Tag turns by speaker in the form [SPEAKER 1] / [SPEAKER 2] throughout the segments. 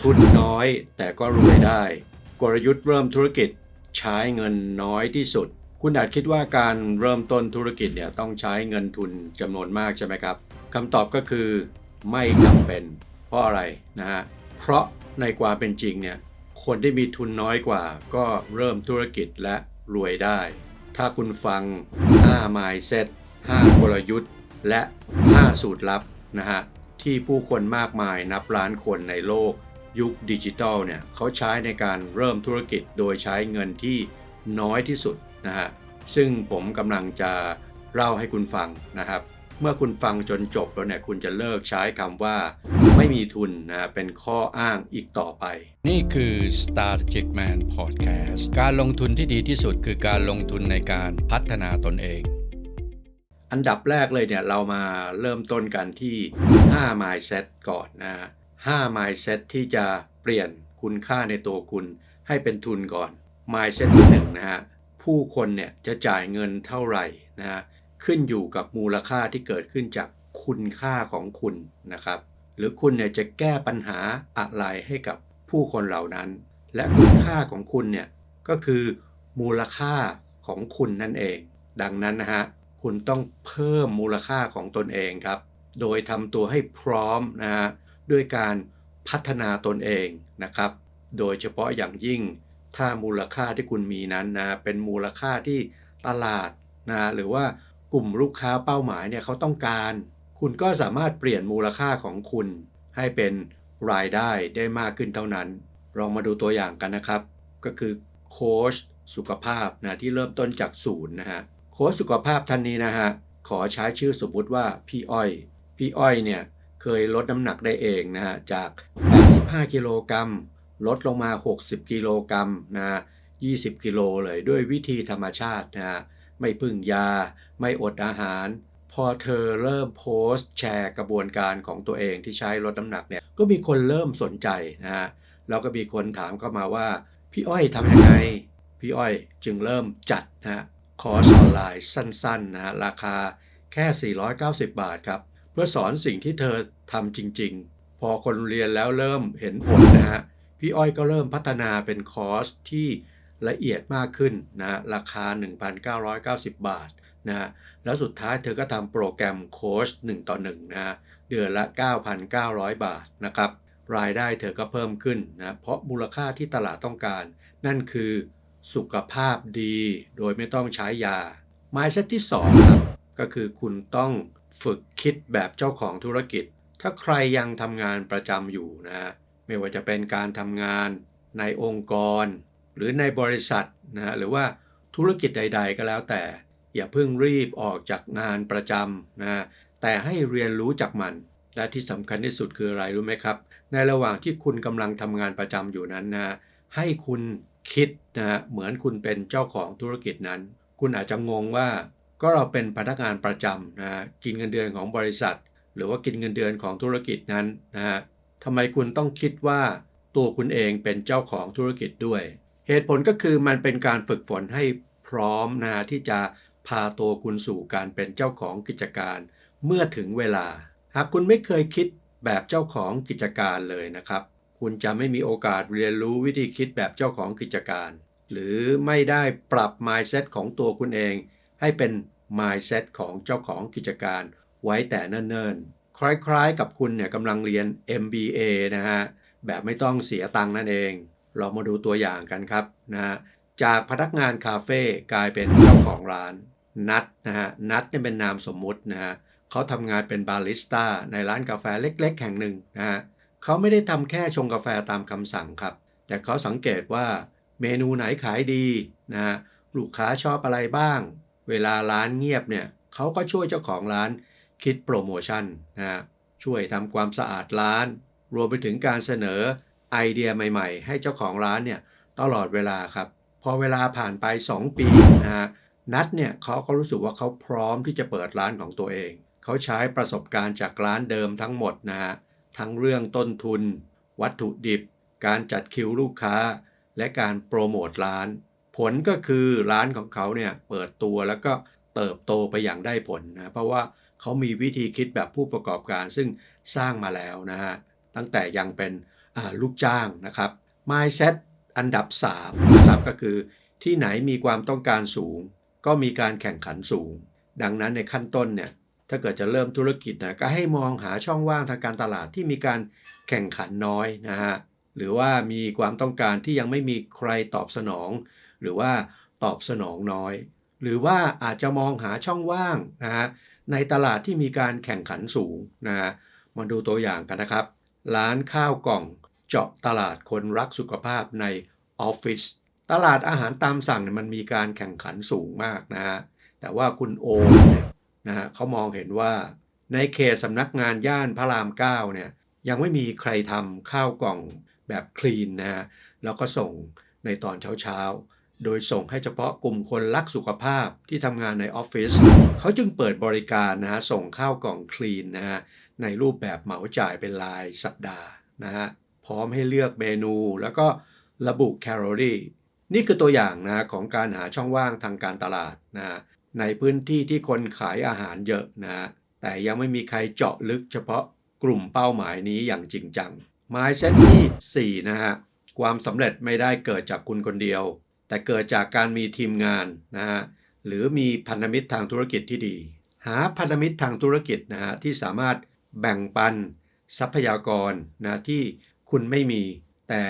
[SPEAKER 1] ทุนน้อยแต่ก็รวยได้ กลยุทธ์เริ่มธุรกิจใช้เงินน้อยที่สุด คุณอาจคิดว่าการเริ่มต้นธุรกิจเนี่ยต้องใช้เงินทุนจำนวนมากใช่ไหมครับคำตอบก็คือไม่จำเป็น เพราะอะไรนะฮะเพราะในความเป็นจริงเนี่ยคนที่มีทุนน้อยกว่า ก็เริ่มธุรกิจและรวยได้ ถ้าคุณฟัง 5 mindset 5กลยุทธ์ และ 5 สูตรลับนะฮะที่ผู้คนมากมายนับล้านคนในโลก ยุคดิจิทัลเนี่ยเขาใช้ในการเริ่มธุรกิจโดยใช้เงินที่น้อยที่สุดนะฮะซึ่งผมกำลังจะเล่าให้คุณฟังนะครับ เมื่อคุณฟังจนจบแล้วเนี่ยคุณจะเลิกใช้คำว่า ไม่มีทุนนะเป็นข้ออ้างอีกต่อไป นี่คือ Strategic Man Podcast การลงทุนที่ดีที่สุดคือการลงทุนในการพัฒนาตนเอง อันดับแรกเลยเนี่ยเรามาเริ่มต้นกันที่ 5 mindset ก่อนนะ 5 mindset ที่จะเปลี่ยนคุณค่าในตัวคุณให้เป็นทุนก่อน mindset ที่1นะฮะ ผู้คนเนี่ยจะจ่ายเงินเท่าไหร่นะฮะ ขึ้นอยู่กับมูลค่าที่เกิดขึ้นจากคุณค่าของคุณนะครับ หรือคุณเนี่ยจะแก้ปัญหาอะไรให้กับผู้คนเหล่านั้น และคุณค่าของคุณเนี่ยก็คือมูลค่าของคุณนั่นเอง ดังนั้นนะฮะคุณต้องเพิ่มมูลค่าของตนเองครับ โดยทำตัวให้พร้อมนะฮะ ด้วยการพัฒนาตนเองนะครับ โดยเฉพาะอย่างยิ่งถ้ามูลค่าที่คุณมีนั้นนะเป็นมูลค่าที่ตลาดนะหรือว่ากลุ่มลูกค้าเป้าหมายเนี่ยเขาต้องการ คุณก็สามารถเปลี่ยนมูลค่าของคุณ ให้เป็นรายได้ได้มากขึ้นเท่านั้น ลองมาดูตัวอย่างกันนะครับ ก็คือโค้ชสุขภาพนะที่เริ่มต้นจากศูนย์นะฮะโค้ชสุขภาพท่านนี้นะฮะขอใช้ชื่อสมมุติว่าพี่อ้อย พี่อ้อยเนี่ย เคยลดน้ำหนักได้เองนะฮะจาก 85 กิโลกรัมลดลงมา 60 กิโลกรัมนะ20 กิโลเลยด้วยวิธีธรรมชาตินะฮะไม่พึ่งยา ไม่อดอาหาร พอเธอเริ่มโพสต์แชร์กระบวนการของตัวเองที่ใช้ลดน้ำหนักเนี่ยก็มีคนเริ่มสนใจนะฮะแล้วก็มีคนถามเข้ามาว่า พี่อ้อยทำยังไง พี่อ้อยจึงเริ่มจัดนะฮะคอร์สออนไลน์สั้นๆนะฮะราคาแค่ 490 บาทครับ เพื่อสอนสิ่งที่เธอทำจริง ๆ พอคนเรียนแล้วเริ่มเห็นผลนะฮะพี่อ้อยก็เริ่มพัฒนาเป็นคอร์สที่ละเอียดมากขึ้นนะราคา 1,990 บาทนะฮะแล้วสุดท้ายเธอก็ทำโปรแกรมโค้ช1ต่อ1นะฮะเดือนละ 9,900 บาทนะครับรายได้เธอก็เพิ่มขึ้นนะเพราะมูลค่าที่ตลาดต้องการ นั่นคือสุขภาพดีโดยไม่ต้องใช้ยา m i n d s e t ที่2ครับก็คือคุณต้อง ฝึกคิดแบบเจ้าของธุรกิจ ถ้าใครยังทำงานประจำอยู่นะฮะไม่ว่าจะเป็นการทำงานในองค์กร หรือในบริษัทนะฮะหรือว่าธุรกิจใด ๆ ก็แล้วแต่ อย่าเพิ่งรีบออกจากงานประจำนะแต่ให้เรียนรู้จากมัน และที่สำคัญที่สุดคืออะไรรู้ไหมครับ ในระหว่างที่คุณกำลังทำงานประจำอยู่นั้นนะให้คุณคิดนะเหมือนคุณเป็นเจ้าของธุรกิจนั้น คุณอาจจะงงว่า ก็เราเป็นพนักงานประจำนะกินเงินเดือนของบริษัท หรือว่ากินเงินเดือนของธุรกิจนั้นนะฮะทำไมคุณต้องคิดว่าตัวคุณเองเป็นเจ้าของธุรกิจด้วย เหตุผลก็คือมันเป็นการฝึกฝนให้พร้อมนะที่จะพาตัวคุณสู่การเป็นเจ้าของกิจการ เมื่อถึงเวลา หากคุณไม่เคยคิดแบบเจ้าของกิจการเลยนะครับ คุณจะไม่มีโอกาสเรียนรู้วิธีคิดแบบเจ้าของกิจการ หรือไม่ได้ปรับ mindset ของตัวคุณเอง ให้เป็น mindset ของเจ้าของกิจการไว้แต่เนิ่นๆ คล้ายๆกับคุณเนี่ยกำลังเรียน MBA นะฮะ แบบไม่ต้องเสียตังค์นั่นเอง เรามาดูตัวอย่างกันครับนะฮะ จากพนักงานคาเฟ่กลายเป็นเจ้าของร้าน นัดนะฮะ นัดเนี่ยเป็นนามสมมุตินะฮะเขาทำงานเป็นบาริสต้าในร้านกาแฟเล็ก ๆ แห่งหนึ่งนะฮะเขาไม่ได้ทำแค่ชงกาแฟตามคำสั่งครับ แต่เขาสังเกตว่าเมนูไหนขายดีนะฮะลูกค้าชอบอะไรบ้าง เวลาร้านเงียบเนี่ยเขาก็ช่วยเจ้าของร้านคิดโปรโมชั่นนะฮะช่วยทำความสะอาดร้าน รวมไปถึงการเสนอไอเดียใหม่ๆ ให้เจ้าของร้านเนี่ยตลอดเวลาครับ พอเวลาผ่านไป 2 ปีนะฮะนัดเนี่ยเขาก็รู้สึกว่าเขาพร้อมที่จะเปิดร้านของตัวเอง เขาใช้ประสบการณ์จากร้านเดิมทั้งหมดนะฮะทั้งเรื่องต้นทุน วัตถุดิบ การจัดคิวลูกค้า และการโปรโมทร้าน ผลก็คือร้านของเขาเนี่ยเปิดตัวแล้วก็เติบโตไปอย่างได้ผลนะเพราะว่าเขามีวิธีคิดแบบผู้ประกอบการซึ่งสร้างมาแล้วนะฮะตั้งแต่ยังเป็นลูกจ้างนะครับ mindset อันดับ3นะครับก็คือที่ไหนมีความต้องการสูง ก็มีการแข่งขันสูง ดังนั้นในขั้นต้นเนี่ยถ้าเกิดจะเริ่มธุรกิจนะก็ให้มองหาช่องว่างทางการตลาดที่มีการแข่งขันน้อยนะฮะหรือว่ามีความต้องการที่ยังไม่มีใครตอบสนอง หรือว่าตอบสนองน้อย หรือว่าอาจจะมองหาช่องว่างนะฮะในตลาดที่มีการแข่งขันสูงนะฮะมาดูตัวอย่างกันนะครับ ร้านข้าวกล่องเจาะตลาดคนรักสุขภาพในออฟฟิศตลาดอาหารตามสั่งเนี่ยมันมีการแข่งขันสูงมากนะฮะแต่ว่าคุณโอมเนี่ยนะฮะเขามองเห็นว่าในเขตสำนักงานย่านพระราม9เนี่ยยังไม่มีใครทำข้าวกล่องแบบคลีนนะฮะแล้วก็ส่งในตอนเช้าๆ โดยส่งให้เฉพาะกลุ่มคนรักสุขภาพที่ทำงานในออฟฟิศเขาจึงเปิดบริการนะฮะส่งข้าวกล่องคลีนนะฮะในรูปแบบเหมาจ่ายเป็นรายสัปดาห์นะฮะพร้อมให้เลือกเมนู แล้วก็ระบุแคลอรี่นี่คือตัวอย่างนะของการหาช่องว่างทางการตลาดนะในพื้นที่ที่คนขายอาหารเยอะนะแต่ยังไม่มีใครเจาะลึกเฉพาะกลุ่มเป้าหมายนี้อย่างจริงจัง Mindset ที่4นะฮะความสำเร็จไม่ได้เกิดจากคุณคนเดียว แต่เกิดจากการมีทีมงานนะฮะหรือมีพันธมิตรทางธุรกิจที่ดี หาพันธมิตรทางธุรกิจนะฮะที่สามารถแบ่งปันทรัพยากรนะที่คุณไม่มีแต่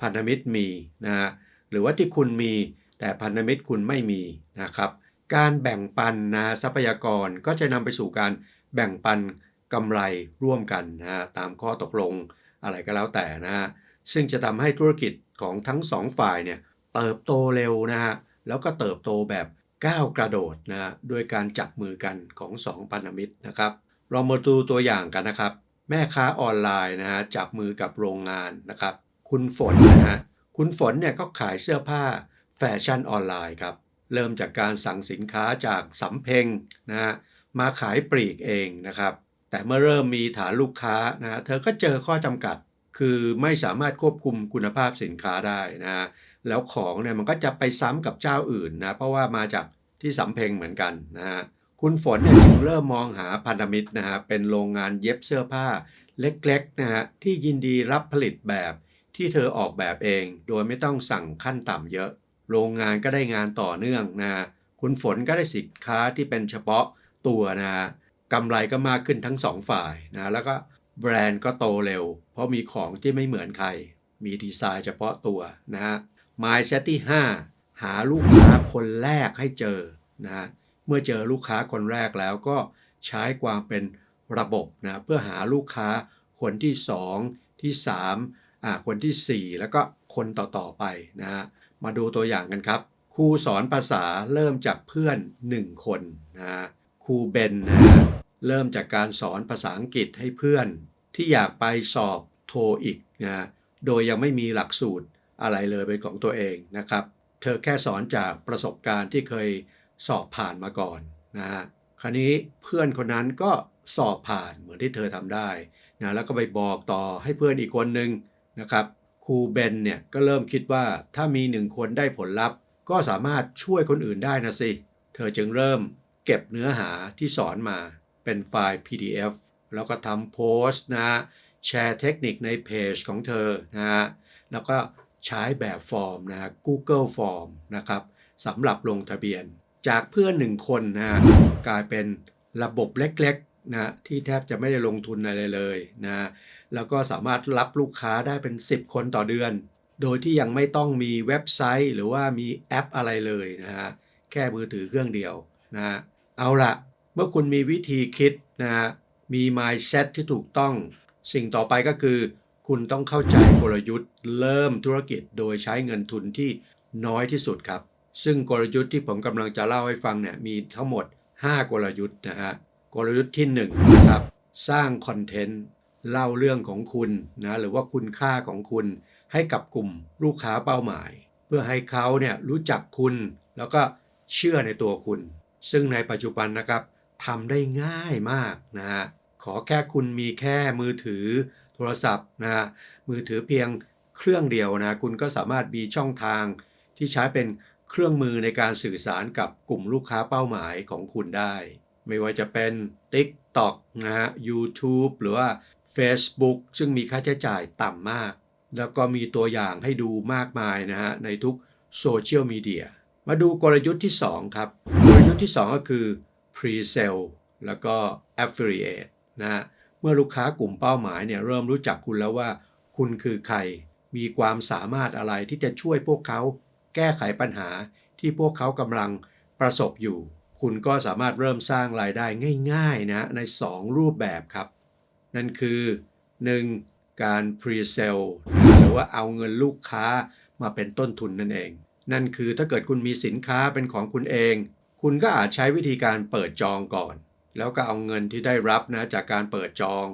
[SPEAKER 1] พันธมิตรมีนะฮะหรือว่าที่คุณมีแต่พันธมิตรคุณไม่มีนะครับการแบ่งปันนะทรัพยากรก็จะนำไปสู่การแบ่งปันกำไรร่วมกันนะฮะตามข้อตกลงอะไรก็แล้วแต่นะฮะซึ่งจะทำให้ธุรกิจของทั้งสองฝ่ายเนี่ย เติบโตเร็วนะฮะแล้วก็เติบโตแบบก้าวกระโดดนะฮะด้วยการจับมือกันของสองพันธมิตรนะครับเรามาดูตัวอย่างกันนะครับ แม่ค้าออนไลน์นะฮะจับมือกับโรงงานนะครับ คุณฝนนะฮะคุณฝนเนี่ยก็ขายเสื้อผ้าแฟชั่นออนไลน์ครับเริ่มจากการสั่งสินค้าจากสำเพ็งนะฮะมาขายปลีกเองนะครับ แต่เมื่อเริ่มมีฐานลูกค้านะฮะเธอก็เจอข้อจำกัด คือไม่สามารถควบคุมคุณภาพสินค้าได้นะฮะ แล้วของเนี่ยมันก็จะไปซ้ำกับเจ้าอื่นนะเพราะว่ามาจากที่สำเพ็งเหมือนกันนะฮะคุณฝนเนี่ยจึงเริ่มมองหาพันธมิตรนะฮะเป็นโรงงานเย็บเสื้อผ้าเล็กๆนะฮะที่ยินดีรับผลิตแบบที่เธอออกแบบเอง โดยไม่ต้องสั่งขั้นต่ำเยอะ โรงงานก็ได้งานต่อเนื่องนะฮะคุณฝนก็ได้สินค้าที่เป็นเฉพาะตัวนะฮะกำไรก็มากขึ้นทั้งสองฝ่ายนะแล้วก็แบรนด์ก็โตเร็ว เพราะมีของที่ไม่เหมือนใคร มีดีไซน์เฉพาะตัวนะฮะ Mindset ที่ 5 หาลูกค้าคนแรกให้เจอนะฮะเมื่อเจอลูกค้าคนแรกแล้วก็ใช้ความเป็นระบบนะเพื่อหาลูกค้าคนที่ 2 ที่3อ่าคนทีสี่4 แล้วก็คนต่อๆไปนะฮะมาดูตัวอย่างกันครับครูสอนภาษาเริ่มจากเพื่อน 1 คนนะฮะครูเบนนะฮะเริ่มจากการสอนภาษาอังกฤษให้เพื่อนที่อยากไปสอบโทอีกนะฮะโดยยังไม่มีหลักสูตร อะไรเลยเป็นของตัวเองนะครับ เธอแค่สอนจากประสบการณ์ที่เคยสอบผ่านมาก่อนนะฮะคราวนี้เพื่อนคนนั้นก็สอบผ่านเหมือนที่เธอทำได้นะแล้วก็ไปบอกต่อให้เพื่อนอีกคนนึงนะครับครูเบนเนี่ยก็เริ่มคิดว่าถ้ามีหนึ่งคนได้ผลลัพธ์ ก็สามารถช่วยคนอื่นได้นะสิ เธอจึงเริ่มเก็บเนื้อหาที่สอนมาเป็นไฟล์ PDF แล้วก็ทำโพสต์นะฮะแชร์เทคนิคในเพจของเธอนะฮะแล้วก็ ใช้แบบฟอร์มนะฮะ Google Form นะครับสำหรับลงทะเบียน จากเพื่อนหนึ่งคนนะฮะกลายเป็นระบบเล็กๆนะที่แทบจะไม่ได้ลงทุนอะไรเลยนะแล้วก็สามารถรับลูกค้าได้เป็น 10 คนต่อเดือน โดยที่ยังไม่ต้องมีเว็บไซต์ หรือว่ามีแอปอะไรเลยนะฮะแค่มือถือเครื่องเดียวนะฮะเอาละเมื่อคุณมีวิธีคิดนะฮะมี mindset ที่ถูกต้อง สิ่งต่อไปก็คือ คุณต้องเข้าใจกลยุทธ์เริ่มธุรกิจโดยใช้เงินทุนที่น้อยที่สุดครับ ซึ่งกลยุทธ์ที่ผมกำลังจะเล่าให้ฟังเนี่ยมีทั้งหมด 5 กลยุทธ์นะฮะกลยุทธ์ที่1นะครับสร้างคอนเทนต์เล่าเรื่องของคุณนะหรือว่าคุณค่าของคุณ ให้กับกลุ่มลูกค้าเป้าหมาย เพื่อให้เขาเนี่ยรู้จักคุณ แล้วก็เชื่อในตัวคุณ ซึ่งในปัจจุบันนะครับทำได้ง่ายมากนะฮะขอแค่คุณมีแค่มือถือ โทรศัพท์นะฮะมือถือเพียงเครื่องเดียวนะคุณก็สามารถมีช่องทางที่ใช้เป็นเครื่องมือในการสื่อสารกับกลุ่มลูกค้าเป้าหมายของคุณได้ ไม่ว่าจะเป็น TikTok นะฮะ YouTube หรือว่า Facebook ซึ่งมีค่าใช้จ่ายต่ำมาก แล้วก็มีตัวอย่างให้ดูมากมายนะฮะในทุกโซเชียลมีเดียมาดูกลยุทธ์ที่ 2 ครับ กลยุทธ์ที่ 2 ก็คือ Pre-sale แล้วก็ Affiliate นะฮะ เมื่อลูกค้ากลุ่มเป้าหมายเนี่ยเริ่มรู้จักคุณแล้วว่า คุณคือใคร มีความสามารถอะไรที่จะช่วยพวกเขา แก้ไขปัญหาที่พวกเขากำลังประสบอยู่ คุณก็สามารถเริ่มสร้างรายได้ง่ายๆนะใน 2 รูปแบบครับ นั่นคือ 1. การ Pre-sale หรือว่าเอาเงินลูกค้ามาเป็นต้นทุนนั่นเอง นั่นคือถ้าเกิดคุณมีสินค้าเป็นของคุณเอง คุณก็อาจใช้วิธีการเปิดจองก่อน แล้วก็เอาเงินที่ได้รับนะจากการเปิดจอง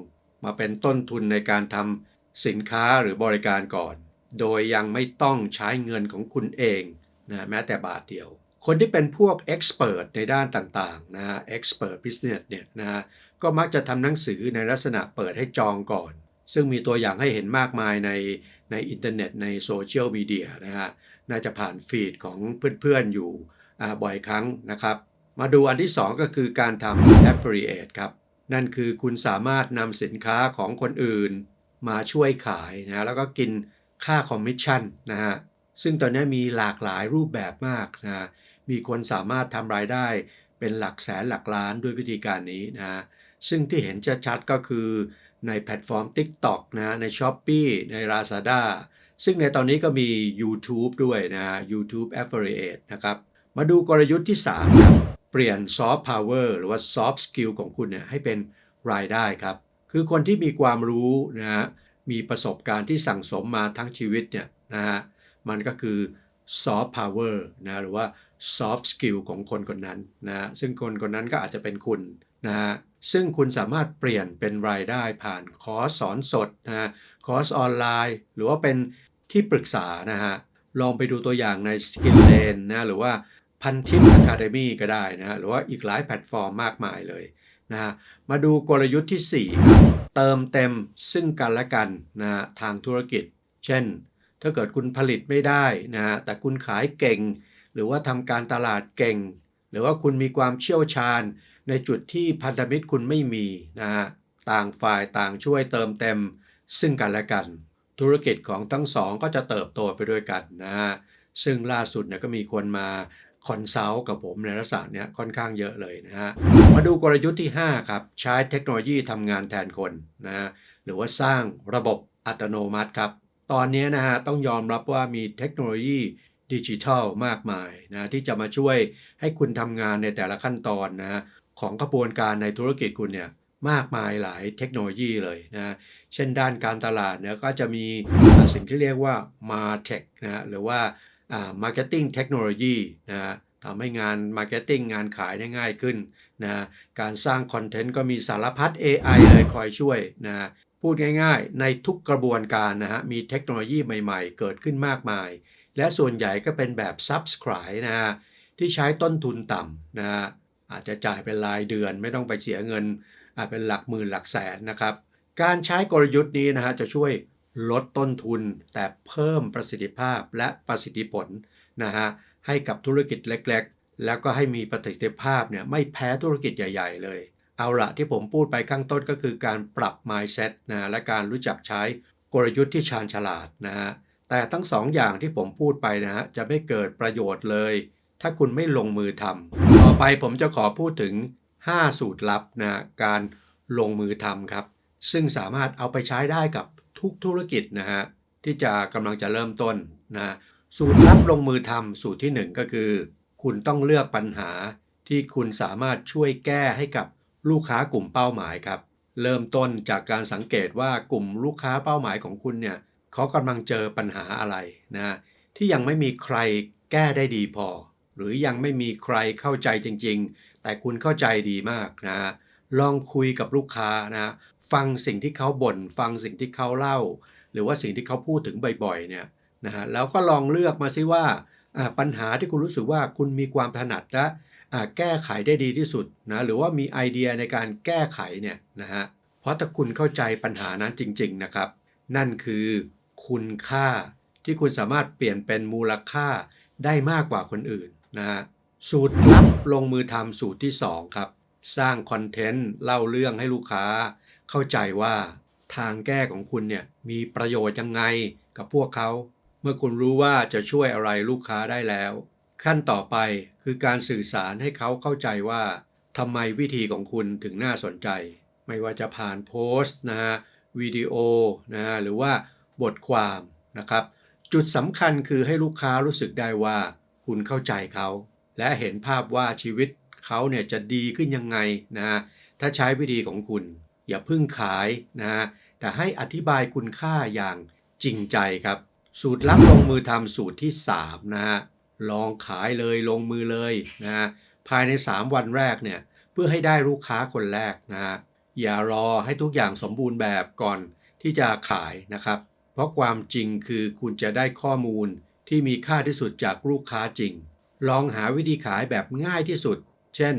[SPEAKER 1] มาเป็นต้นทุนในการทำสินค้าหรือบริการก่อน โดยยังไม่ต้องใช้เงินของคุณเองนะแม้แต่บาทเดียว คนที่เป็นพวก expert ในด้านต่างๆนะ expert business เนี่ยนะก็มักจะทำหนังสือในลักษณะเปิดให้จองก่อน ซึ่งมีตัวอย่างให้เห็นมากมายในในอินเทอร์เน็ตในโซเชียลมีเดียนะฮะน่าจะผ่านฟีดของเพื่อนๆอยู่บ่อยครั้งนะครับ มาดูอันที่ 2 ก็คือการทำ affiliate ครับ นั่นคือคุณสามารถนำสินค้าของคนอื่น มาช่วยขายนะแล้วก็กินค่าคอมมิชชั่นนะฮะซึ่งตอนนี้มีหลากหลายรูปแบบมากนะมีคนสามารถทำรายได้เป็นหลักแสนหลักล้านด้วยวิธีการนี้นะซึ่งที่เห็นชัดๆก็คือในแพลตฟอร์ม TikTok นะใน s h อ p e e ใน Lazada ซึ่งในตอนนี้ก็มี YouTube ด้วยนะ YouTube Affiliate นะครับ มาดูกลยุทธ์ที่ 3 เปลี่ยน Soft Power หรือว่า Soft Skill ของคุณเนี่ยให้เป็นรายได้ครับ คือคนที่มีความรู้นะฮะมีประสบการณ์ที่สั่งสมมาทั้งชีวิตเนี่ยนะฮะมันก็คือ Soft Power นะหรือว่า Soft Skill ของคนคนนั้นนะซึ่งคนคนนั้นก็อาจจะเป็นคุณนะฮะซึ่งคุณสามารถเปลี่ยนเป็นรายได้ผ่านคอร์สสอนสดนะคอร์สออนไลน์ หรือว่าเป็นที่ปรึกษานะฮะลองไปดูตัวอย่างใน Skill Lane นะหรือว่า พันทิป Academy ก็ได้นะหรือว่าอีกหลายแพลตฟอร์มมากมายเลยนะฮะมาดูกลยุทธ์ที่ 4 เติมเต็มซึ่งกันและกันนะทางธุรกิจ เช่น ถ้าเกิดคุณผลิตไม่ได้นะแต่คุณขายเก่ง หรือว่าทำการตลาดเก่ง หรือว่าคุณมีความเชี่ยวชาญ ในจุดที่พันธมิตรคุณไม่มีนะฮะต่างฝ่ายต่างช่วยเติมเต็มซึ่งกันและกัน ธุรกิจของทั้งสองก็จะเติบโตไปด้วยกันนะฮะซึ่งล่าสุดเนี่ยก็มีคนมา คอนซัลท์กับผมในลักษณะเนี้ยค่อนข้างเยอะเลยนะฮะ มาดูกลยุทธ์ที่ 5 ครับ ใช้เทคโนโลยีทำงานแทนคนนะฮะหรือว่าสร้างระบบอัตโนมัติครับ ตอนนี้นะฮะต้องยอมรับว่ามีเทคโนโลยีดิจิทัลมากมายนะที่จะมาช่วยให้คุณทำงานในแต่ละขั้นตอนนะของกระบวนการในธุรกิจคุณเนี่ยมากมายหลายเทคโนโลยีเลยนะเช่นด้านการตลาดเนี่ยก็จะมีสิ่งที่เรียกว่า MarTech นะหรือว่า Marketing Technology นะทำให้งาน Marketing งานขายได้ง่ายขึ้นนะการสร้างคอนเทนต์ก็มีสารพัด AI เลยคอยช่วยนะพูดง่ายๆ ในทุกกระบวนการนะฮะมีเทคโนโลยีใหม่ๆ เกิดขึ้นมากมาย และส่วนใหญ่ก็เป็นแบบ Subscribe นะฮะที่ใช้ต้นทุนต่ำนะอาจจะจ่ายเป็นรายเดือนไม่ต้องไปเสียเงินอาจเป็นหลักหมื่นหลักแสนนะครับ การใช้กลยุทธ์นี้นะฮะจะช่วย ลดต้นทุนแต่เพิ่มประสิทธิภาพและประสิทธิผลนะฮะให้กับธุรกิจเล็ก ๆ แล้วก็ให้มีประสิทธิภาพเนี่ยไม่แพ้ธุรกิจใหญ่ ๆ เลย เอาละที่ผมพูดไปข้างต้นก็คือการปรับ mindset นะและการรู้จักใช้กลยุทธ์ที่ชาญฉลาดนะฮะแต่ทั้งสองอย่างที่ผมพูดไปนะฮะจะไม่เกิดประโยชน์เลย ถ้าคุณไม่ลงมือทำต่อไปผมจะขอพูดถึง 5 สูตรลับนะการลงมือทำครับ ซึ่งสามารถเอาไปใช้ได้กับ ทุกธุรกิจนะฮะที่จะกำลังจะเริ่มต้นนะสูตรลับลงมือทำสูตรที่ 1 ก็คือ คุณต้องเลือกปัญหาที่คุณสามารถช่วยแก้ให้กับลูกค้ากลุ่มเป้าหมายครับ เริ่มต้นจากการสังเกตว่ากลุ่มลูกค้าเป้าหมายของคุณเนี่ยเขากำลังเจอปัญหาอะไรนะที่ยังไม่มีใครแก้ได้ดีพอ หรือยังไม่มีใครเข้าใจจริง ๆ แต่คุณเข้าใจดีมากนะ ลองคุยกับลูกค้านะฟังสิ่งที่เขาบ่นฟังสิ่งที่เขาเล่า หรือว่าสิ่งที่เขาพูดถึงบ่อยๆเนี่ยนะฮะแล้วก็ลองเลือกมาซิว่าปัญหาที่คุณรู้สึกว่าคุณมีความถนัดและแก้ไขได้ดีที่สุดนะหรือว่ามีไอเดียในการแก้ไขเนี่ยนะฮะเพราะถ้าคุณเข้าใจปัญหานั้นจริง ๆนะครับ นั่นคือคุณค่าที่คุณสามารถเปลี่ยนเป็นมูลค่าได้มากกว่าคนอื่นนะฮะสูตรลับลงมือทำสูตรที่ 2 ครับ สร้างคอนเทนต์เล่าเรื่องให้ลูกค้า เข้าใจว่าทางแก้ของคุณเนี่ยมีประโยชน์ยังไงกับพวกเขา เมื่อคุณรู้ว่าจะช่วยอะไรลูกค้าได้แล้ว ขั้นต่อไปคือการสื่อสารให้เขาเข้าใจว่าทำไมวิธีของคุณถึงน่าสนใจ ไม่ว่าจะผ่านโพสต์นะฮะวิดีโอนะฮะหรือว่าบทความนะครับ จุดสำคัญคือให้ลูกค้ารู้สึกได้ว่า คุณเข้าใจเขา และเห็นภาพว่าชีวิต เขาเนี่ยจะดีขึ้นยังไงนะฮะถ้าใช้วิธีของคุณ อย่าเพึ่งขายนะฮะแต่ให้อธิบายคุณค่าอย่างจริงใจครับ สูตรลับลงมือทำสูตรที่ 3 นะฮะลองขายเลยลงมือเลยนะฮะภายใน 3 วันแรกเนี่ยเพื่อให้ได้ลูกค้าคนแรกนะฮะอย่ารอให้ทุกอย่างสมบูรณ์แบบก่อนที่จะขายนะครับ เพราะความจริงคือคุณจะได้ข้อมูลที่มีค่าที่สุดจากลูกค้าจริง ลองหาวิธีขายแบบง่ายที่สุด เช่น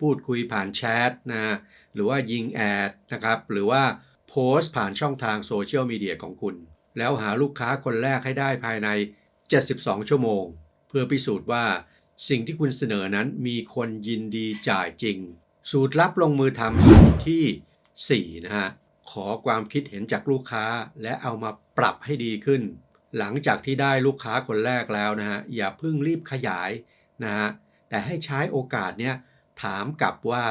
[SPEAKER 1] พูดคุยผ่านแชทนะหรือว่ายิงแอดนะครับหรือว่าโพสต์ผ่านช่องทางโซเชียลมีเดียของคุณ แล้วหาลูกค้าคนแรกให้ได้ภายใน 72 ชั่วโมง เพื่อพิสูจน์ว่าสิ่งที่คุณเสนอนั้นมีคนยินดีจ่ายจริง สูตรลับลงมือทำสูตรที่ 4 นะฮะขอความคิดเห็นจากลูกค้าและเอามาปรับให้ดีขึ้น หลังจากที่ได้ลูกค้าคนแรกแล้วนะฮะอย่าเพิ่งรีบขยายนะฮะ แต่ให้ใช้โอกาสเนี้ยถามกลับว่า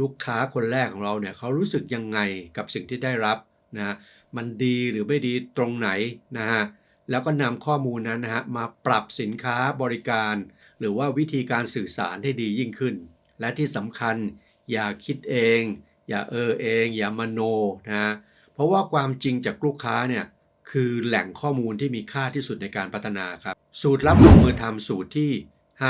[SPEAKER 1] ลูกค้าคนแรกของเราเนี่ยเขารู้สึกยังไงกับสิ่งที่ได้รับนะฮะมันดีหรือไม่ดีตรงไหนนะฮะแล้วก็นำข้อมูลนั้นนะฮะมาปรับสินค้าบริการ หรือว่าวิธีการสื่อสารให้ดียิ่งขึ้น และที่สำคัญอย่าคิดเอง อย่าเออเอง อย่ามโนนะเพราะว่าความจริงจากลูกค้าเนี่ยคือแหล่งข้อมูลที่มีค่าที่สุดในการพัฒนาครับ สูตรลับลงมือทำสูตรที่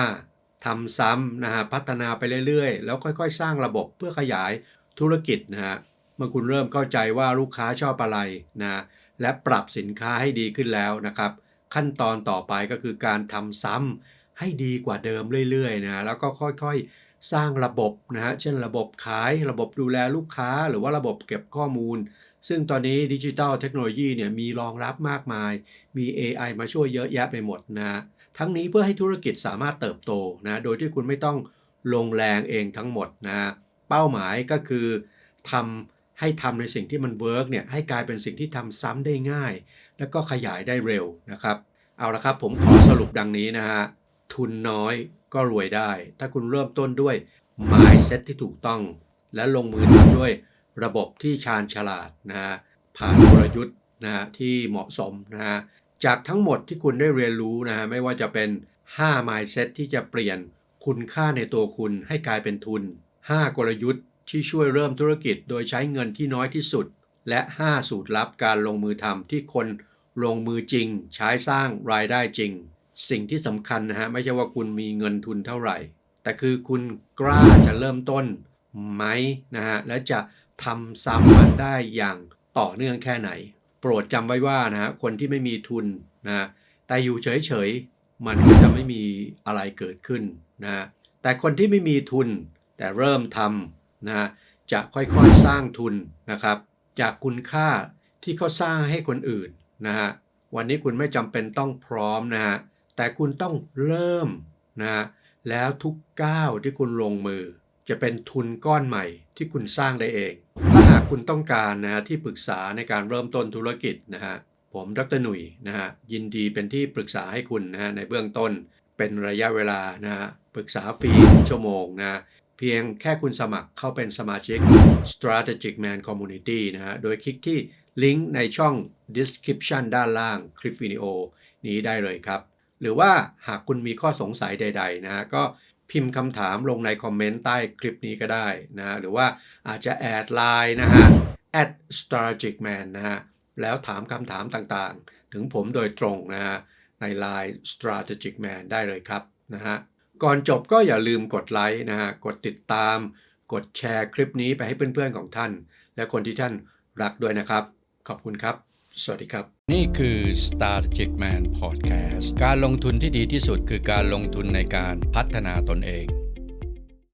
[SPEAKER 1] 5 ทำซ้ำนะฮะพัฒนาไปเรื่อยๆ แล้วค่อยๆ สร้างระบบเพื่อขยายธุรกิจนะฮะเมื่อคุณเริ่มเข้าใจว่าลูกค้าชอบอะไรนะและปรับสินค้าให้ดีขึ้นแล้วนะครับ ขั้นตอนต่อไปก็คือการทำซ้ำให้ดีกว่าเดิมเรื่อยๆนะแล้วก็ค่อยๆ สร้างระบบนะฮะเช่นระบบขายระบบดูแลลูกค้าหรือว่าระบบเก็บข้อมูล ซึ่งตอนนี้ดิจิ t a ลเทคโนโลยีเนี่ยมีรองรับมากมาย มี AI มาช่วยเยอะแยะไปหมดนะ ทั้งนี้เพื่อให้ธุรกิจสามารถเติบโตนะโดยที่คุณไม่ต้องลงแรงเองทั้งหมดนะเป้าหมายก็คือทำให้ทำในสิ่งที่มันเวิร์กเนี่ยให้กลายเป็นสิ่งที่ทำซ้ำได้ง่าย แล้วก็ขยายได้เร็วนะครับ เอาละครับผมขอสรุปดังนี้นะฮะทุนน้อยก็รวยได้ ถ้าคุณเริ่มต้นด้วย mindset ที่ถูกต้อง และลงมือทำด้วยระบบที่ชาญฉลาดนะฮะผ่านกลยุทธ์นะฮะที่เหมาะสมนะฮะ จากทั้งหมดที่คุณได้เรียนรู้นะฮะไม่ว่าจะเป็น 5 mindset ที่จะเปลี่ยนคุณค่าในตัวคุณให้กลายเป็นทุน 5 กลยุทธ์ที่ช่วยเริ่มธุรกิจโดยใช้เงินที่น้อยที่สุด และ 5 สูตรลับการลงมือทำที่คนลงมือจริง ใช้สร้างรายได้จริง สิ่งที่สำคัญนะฮะไม่ใช่ว่าคุณมีเงินทุนเท่าไหร่ แต่คือคุณกล้าจะเริ่มต้นไหมนะฮะและจะทำซ้ำมันได้อย่างต่อเนื่องแค่ไหน โปรดจำไว้ว่านะฮะคนที่ไม่มีทุนนะแต่อยู่เฉยๆ มันก็จะไม่มีอะไรเกิดขึ้นนะแต่คนที่ไม่มีทุนแต่เริ่มทำนะจะค่อยๆสร้างทุนนะครับ จากคุณค่าที่เขาสร้างให้คนอื่นนะฮะวันนี้คุณไม่จำเป็นต้องพร้อมนะฮะแต่คุณต้องเริ่มนะแล้วทุกก้าวที่คุณลงมือ จะเป็นทุนก้อนใหม่ที่คุณสร้างได้เองถ้าห คุณต้องการนะที่ปรึกษาในการเริ่มต้นธุรกิจนะฮะผมดรหนุ่ยนะฮะยินดีเป็นที่ปรึกษาให้คุณนะฮะในเบื้องต้นเป็นระยะเวลานะฮะปรึกษาฟรีชั่วโมงนะเพียงแค่คุณสมัครเข้าเป็นสมาชิก Strategic Man Community นะฮะโดยคลิกที่ลิงก์ในช่อง description ด้านล่างคลิปวิดีโอนี้ได้เลยครับ หรือว่าหากคุณมีข้อสงสัยใด ๆ นะฮะก็ พิมพ์คำถามลงในคอมเมนต์ใต้คลิปนี้ก็ได้นะฮะหรือว่าอาจจะแอดไลน์นะฮะ at strategic man นะฮะแล้วถามคำถามต่างๆ ถึงผมโดยตรงนะฮะใน Line strategic man ได้เลยครับนะฮะก่อนจบก็อย่าลืมกดไลค์นะฮะกดติดตาม กดแชร์คลิปนี้ไปให้เพื่อนๆของท่าน และคนที่ท่านรักด้วยนะครับ ขอบคุณครับ สวัสดีครับ นี่คือ Strategic Man Podcast การลงทุนที่ดีที่สุดคือการลงทุนในการพัฒนาตนเอง